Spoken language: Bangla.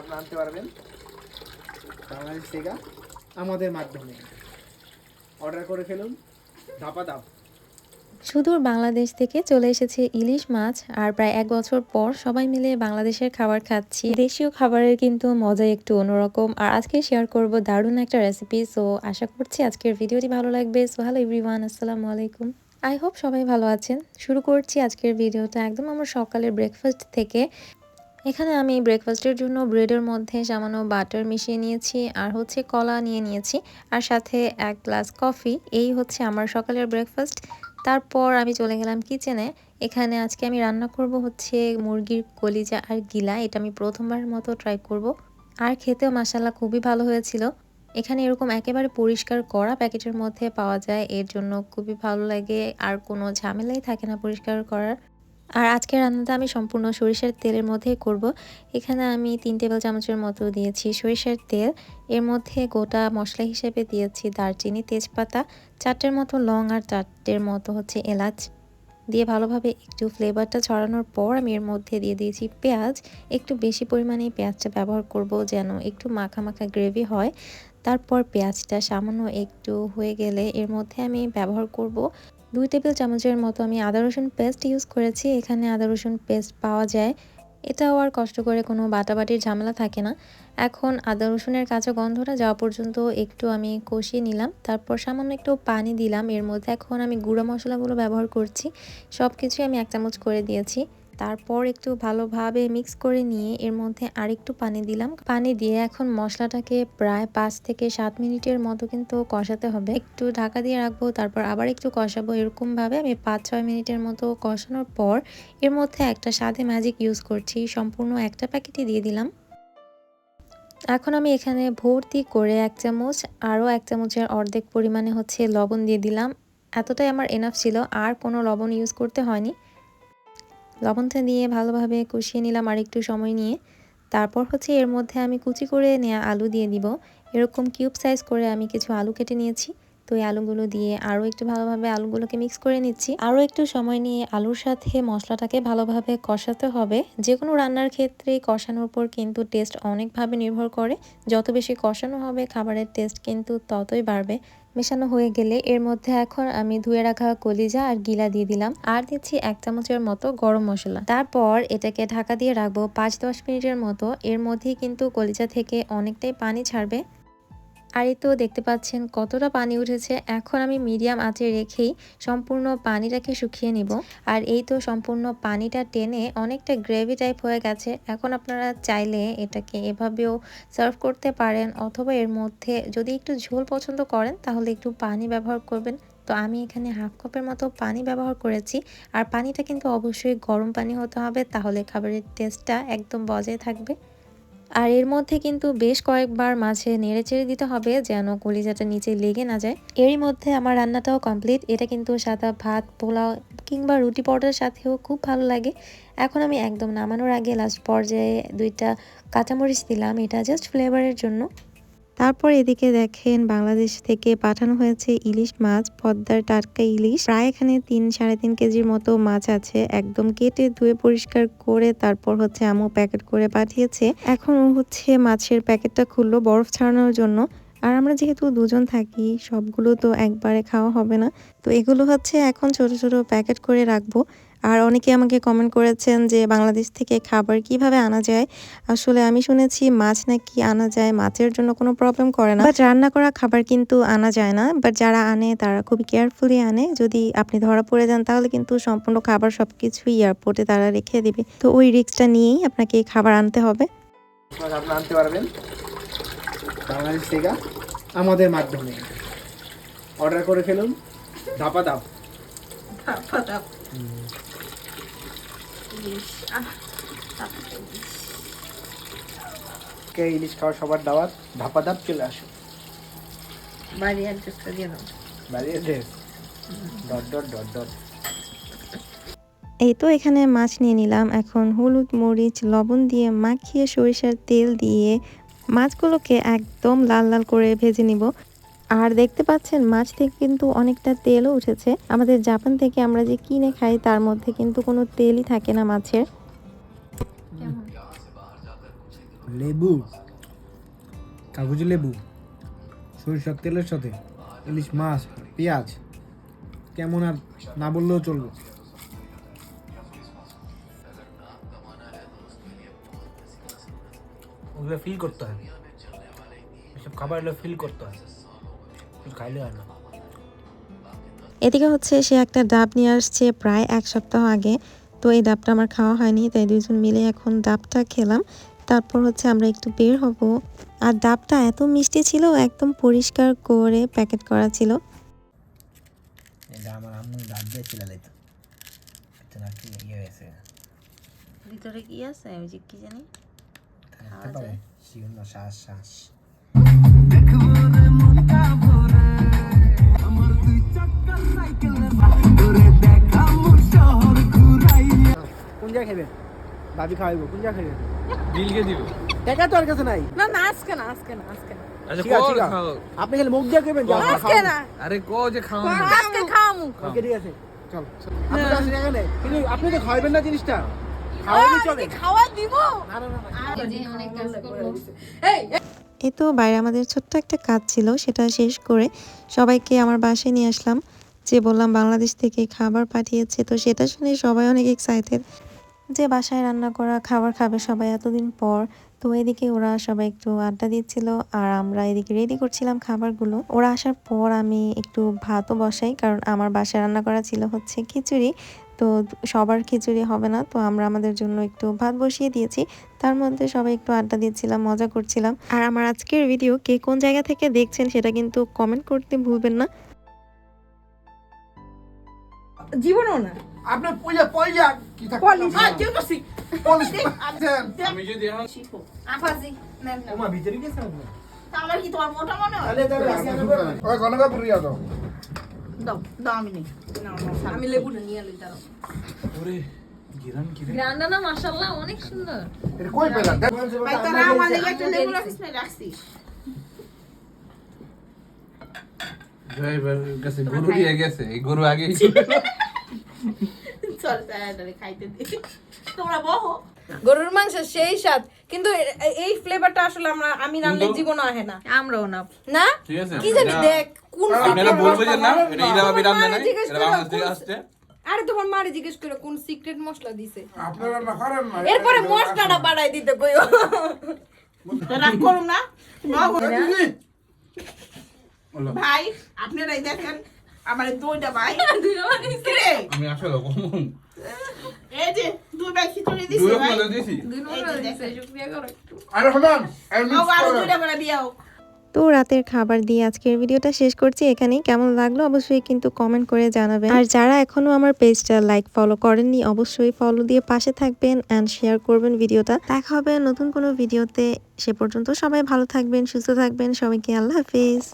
আপনারা আনতে পারবেন। বাংলাদেশ থেকে আমাদের মাধ্যমে। অর্ডার করে ফেলুন, ধাপা ধাপ। সুদূর বাংলাদেশ থেকে চলে এসেছে ইলিশ মাছ, আর প্রায় এক বছর পর সবাই মিলে বাংলাদেশের খাবার খাচ্ছি। দেশীয় খাবারের কিন্তু মজা একটু অন্যরকম, আর আজকে শেয়ার করব দারুণ একটা রেসিপি সো আশা করছি আজকের ভিডিওটি ভালো লাগবে। সো হ্যালো এভরিওয়ান আসসালামু আলাইকুম। আই হোপ সবাই ভালো আছেন। শুরু করছি আজকের ভিডিওটা একদম আমার সকালের ব্রেকফাস্ট থেকে। এখানে আমি ব্রেকফাস্টের জন্য ব্রেডের মধ্যে সামান্য বাটার মিশিয়ে নিয়েছি, আর হচ্ছে কলা নিয়ে নিয়েছি, আর সাথে এক গ্লাস কফি এই হচ্ছে আমার সকালের ব্রেকফাস্ট তারপর আমি চলে গেলাম কিচেনে এখানে আজকে আমি রান্না করব হচ্ছে মুরগির কলিজা আর গিলা, এটা আমি প্রথমবারের মতো ট্রাই করব। আর খেতেও মাসাল্লাহ খুবই ভালো হয়েছিল। এখানে এরকম একেবারে পরিষ্কার করা প্যাকেটের মধ্যে পাওয়া যায়, এর জন্য খুবই ভালো লাগে, আর কোনো ঝামেলাই থাকে না পরিষ্কার করার। আর আজকের রান্নাটা আমি সম্পূর্ণ সরিষার তেলের মধ্যেই করব। এখানে আমি তিন টেবিল চামচের মতো দিয়েছি সরিষার তেল। এর মধ্যে গোটা মশলা হিসেবে দিয়েছি দারচিনি, তেজপাতা, চারটের মতো লং আর চারটের মতো হচ্ছে এলাচ। দিয়ে ভালোভাবে একটু ফ্লেভারটা ছড়ানোর পর আমি এর মধ্যে দিয়ে দিয়েছি পেঁয়াজ। একটু বেশি পরিমাণে পেঁয়াজটা ব্যবহার করব যেন একটু মাখা মাখা গ্রেভি হয়। তারপর পেঁয়াজটা সামান্য একটু হয়ে গেলে এর মধ্যে আমি ব্যবহার করব দুই টেবিল চামচের মতো আমি আদা রসুন পেস্ট ইউজ করেছি। এখানে আদা রসুন পেস্ট পাওয়া যায়। এটাও আর কষ্ট করে কোনো বাটাবাটির ঝামেলা থাকে না। এখন আদা রসুনের কাঁচা গন্ধটা যাওয়া পর্যন্ত একটু আমি কষিয়ে নিলাম। তারপর সামান্য একটু পানি দিলাম। এর মধ্যে এখন আমি গুঁড়ো মশলাগুলো ব্যবহার করছি। সব কিছুই আমি এক চামচ করে দিয়েছি। তারপর একটু ভালোভাবে মিক্স করে নিয়ে এর মধ্যে আরেকটু পানি দিলাম। পানি দিয়ে এখন মশলাটাকে প্রায় পাঁচ থেকে সাত মিনিটের মতো কিন্তু কষাতে হবে। একটু ঢাকা দিয়ে রাখব, তারপর আবার একটু কষাবো। এরকমভাবে আমি পাঁচ, ছয় মিনিটের মতো কষানোর পর এর মধ্যে একটা স্বাদে ম্যাজিক ইউজ করছি। সম্পূর্ণ একটা প্যাকেটই দিয়ে দিলাম। এখন আমি এখানে ভর্তি করে এক চামচ, আরও এক চামচের অর্ধেক পরিমাণে হচ্ছে লবণ দিয়ে দিলাম। এতটাই আমার এনাফ ছিল, আর কোনো লবণ ইউজ করতে হয়নি। লবণটা দিয়ে ভালোভাবে কষিয়ে নিলাম আর একটু সময় নিয়ে। তারপর হচ্ছে এর মধ্যে আমি কুচি করে নেওয়া আলু দিয়ে দিব। এরকম কিউব সাইজ করে আমি কিছু আলু কেটে নিয়েছি। তো এই আলুগুলো দিয়ে আরও একটু ভালোভাবে আলুগুলোকে মিক্স করে নিচ্ছি। আরও একটু সময় নিয়ে আলুর সাথে মশলাটাকে ভালোভাবে কষাতে হবে। যে কোনো রান্নার ক্ষেত্রে কষানোর উপর কিন্তু টেস্ট অনেকভাবে নির্ভর করে। যত বেশি কষানো হবে, খাবারের টেস্ট কিন্তু ততই বাড়বে। মেশানো হয়ে গেলে এর মধ্যে এখন আমি ধুয়ে রাখা কলিজা আর গিলা দিয়ে দিলাম। আর দিচ্ছি এক চামচের মতো গরম মশলা। তারপর এটাকে ঢাকা দিয়ে রাখব পাঁচ দশ মিনিটের মতো। এর মধ্যেই কিন্তু কলিজা থেকে অনেকটাই পানি ছাড়বে। আর এই তো দেখতে পাচ্ছেন কতটা পানি উঠেছে। এখন আমি মিডিয়াম আঁচে রেখেই সম্পূর্ণ পানিটাকে শুকিয়ে নিব। আর এই তো সম্পূর্ণ পানিটা টেনে অনেকটা গ্রেভি টাইপ হয়ে গেছে। এখন আপনারা চাইলে এটাকে এভাবেও সার্ভ করতে পারেন অথবা এর মধ্যে যদি একটু ঝোল পছন্দ করেন তাহলে একটু পানি ব্যবহার করবেন। তো আমি এখানে হাফ কাপের মতো পানি ব্যবহার করেছি। আর পানিটা কিন্তু অবশ্যই গরম পানি হতে হবে, তাহলে খাবারের টেস্টটা একদম বজায় থাকবে। আর এর মধ্যে কিন্তু বেশ কয়েকবার মাঝে নেড়ে চেড়ে দিতে হবে যেন কলিজাটা নিচে লেগে না যায়। এরই মধ্যে আমার রান্নাটাও কমপ্লিট এটা কিন্তু সাদা ভাত, পোলাও কিংবা রুটি পরোটার সাথেও খুব ভালো লাগে। এখন আমি একদম নামানোর আগে লাস্ট পর্যায়ে দুইটা কাঁচামরিচ দিলাম। এটা জাস্ট ফ্লেভারের জন্য। তারপর এদিকে দেখেন বাংলাদেশ থেকে পাঠানো হয়েছে ইলিশ মাছ, পদ্মার টাটকা ইলিশ। প্রায় এখানে তিন সাড়ে তিন কেজির মতো মাছ আছে। একদম কেটে ধুয়ে পরিষ্কার করে তারপর হচ্ছে আমু প্যাকেট করে পাঠিয়েছে। এখন হচ্ছে মাছের প্যাকেটটা খুললো বরফ ছাড়ানোর জন্য। আর আমরা যেহেতু দুজন থাকি, সবগুলো তো একবারে খাওয়া হবে না। তো এগুলো হচ্ছে এখন ছোট ছোট প্যাকেট করে রাখব। আর অনেকে আমাকে কমেন্ট করেছেন যে বাংলাদেশ থেকে খাবার কীভাবে আনা যায়? আসলে আমি শুনেছি মাছ নাকি আনা যায় মাছের জন্য কোনো প্রবলেম করে না। বাট রান্না করা খাবার কিন্তু আনা যায় না। বাট যারা আনে তারা খুবই কেয়ারফুলি আনে। যদি আপনি ধরা পড়ে যান তাহলে কিন্তু সম্পূর্ণ খাবার সবকিছুই এয়ারপোর্টে তারা রেখে দিবে। তো ওই রিস্কটা নিয়েই আপনাকে খাবার আনতে হবে। আপনারা আনতে পারবেন বাংলাদেশ থেকে আমাদের মাধ্যমে অর্ডার করে ফেলুন। ধাপা ধাপ। ধাপা ধাপ। ইলিশ। আহ তারপরে ইলিশ। কে ইলিশ খাওয়ার সবার দাওয়াত? ধাপা ধাপ চলে আসুন বাড়ি অ্যাড্রেসটা দিয়ে দাও। Dress dot dot dot dot. এই তো এখানে মাছ নিয়ে নিলাম। এখন হলুদ মরিচ লবণ দিয়ে মাখিয়ে সরিষার তেল দিয়ে মাছগুলোকে একদম লাল লাল করে ভেজে নিব। আর দেখতে পাচ্ছেন মাছ থেকে কিন্তু অনেকটা তেলও উঠেছে। আমাদের জাপান থেকে আমরা যে কিনে খাই তার মধ্যে কিন্তু কোনো তেলই থাকে না মাছের। লেবু। কাগজি লেবু। সরিষার তেলের সাথে ইলিশ মাছ পেঁয়াজ কেমন আর না বললেও চলবে। ওগুলো ফিল করতে হয়। এসব খাবার এগুলো ফিল করতে হয়। খাইলে হয় না। এদিকে হচ্ছে সে একটা ডাব নিয়ে আসছে প্রায় এক সপ্তাহ আগে। তো এই ডাবটা আমার খাওয়া হয়নি তাই দুজন মিলে এখন ডাবটা খেলাম। তারপর হচ্ছে আমরা একটু বের হব। আর ডাবটা এত মিষ্টি ছিল একদম পরিষ্কার করে প্যাকেট করা ছিল। ইয়ে ভিতরে কি আছে? ওই যে কি জানি? শ্বাস শ্বাস জায়গায় খাবেন ভাবি খাওয়াইব কোন জায়গায় বিলকে দিব। টাকা তো আর কাছে নাই। না না আজকে না আজকে না আজকে না। আচ্ছা ঠিক আছে, কল ঠিক আছে। খাও। আপনি খালি মুখ দিয়ে খাবেন আজকে না। আরে ক যে খাও আজকে খাওয়ামু ওকে ঠিক আছে। চল। আপনি কাছে জায়গা নেই কিন্তু আপনি তো খাওয়াবেন না জিনিসটা। খাওয়াবি চলে। খাওয়া দিব। না না না এই এই তো বাইরে আমাদের ছোট্ট একটা কাজ ছিল সেটা শেষ করে সবাইকে আমার বাসায় নিয়ে আসলাম। যে বললাম বাংলাদেশ থেকে খাবার পাঠিয়েছে তো সেটা শুনে সবাই অনেক এক্সাইটেড যে বাসায় রান্না করা খাবার খাবে সবাই এতদিন পর। তো এদিকে ওরা সবাই একটু আড্ডা দিচ্ছিল আর আমরা এদিকে রেডি করছিলাম খাবারগুলো। ওরা আসার পর আমি একটু ভাতও বসাই কারণ আমার বাসায় রান্না করা ছিল হচ্ছে খিচুড়ি। তো সবার খিচুড়ি হবে না, তো আমরা আমাদের জন্য একটু ভাত বসিয়ে দিয়েছি। তার মধ্যে সবাই একটু আড্ডা দিচ্ছিলাম, মজা করছিলাম। আর আমার আজকের ভিডিও কে কোন জায়গা থেকে দেখছেন সেটা কিন্তু কমেন্ট করতে ভুলবেন না। জীবনও না। আপনার পয়সা পয়সা কি থাকে পলিশ হ্যাঁ কেউ করছি পলিশ আমি যদি এখন শিখো। আফাজি নেন না। ওমা ভিতরে গেছে আপনি আমার কি তোমার মোটা মনে হয়? তাহলে তাহলে ওই পুরিয়া দাও দাও দাও আমি নেই। আমি লেবুটা নিয়ে লই দাও ওরে গিরান কি রে? গ্রান্ডা না মাশাআল্লাহ অনেক সুন্দর। এটা কই পেলা? আমার লাগি একটা লেবু রাখিস না রাখছিস। কাছে গরু দিয়ে গেছে এই গরু আগে চল তাড়াতাড়ি খাইতে দে। তোমরা বহো। গরুর মাংস সেই স্বাদ। কিন্তু এই ফ্লেভারটা আসলে আমরা আমি রান্নার জীবনে আহে না। আমরাও না। না? কি জানি দেখ কোন আপনারা secret বলবেন না এটা ইরা ভাবি রান্না নাই এটা বাংলাদেশ থেকে আসছে। আরে তোমার মারে জিজ্ঞেস করো কোন সিক্রেট মশলা দিছে? আপনারা না করেন না এরপরে মশলাটা বাড়াই দিতে কইও। রাগ করো না ভাই আপনারাই দেখেন আমার এই দুইটা ভাই। আমি আসলে কমন এই যে দুই ভাই খিচুড়ি দিছে দুই ভাই। মজা দিছি। আরে হলাম ও মিক্স আরও করো। দুইটা করে বিয়ে হোক। তো রাতের খাবার দিয়ে আজকের ভিডিওটা শেষ করছি এখানেই। কেমন লাগল অবশ্যই কিন্তু কমেন্ট করে জানাবেন। আর যারা এখনও আমার পেজটা লাইক ফলো করেননি অবশ্যই ফলো দিয়ে পাশে থাকবেন অ্যান্ড শেয়ার করবেন ভিডিওটা। দেখা হবে নতুন কোনো ভিডিওতে। সে পর্যন্ত সবাই ভালো থাকবেন সুস্থ থাকবেন। সবাইকে আল্লাহ হাফিজ।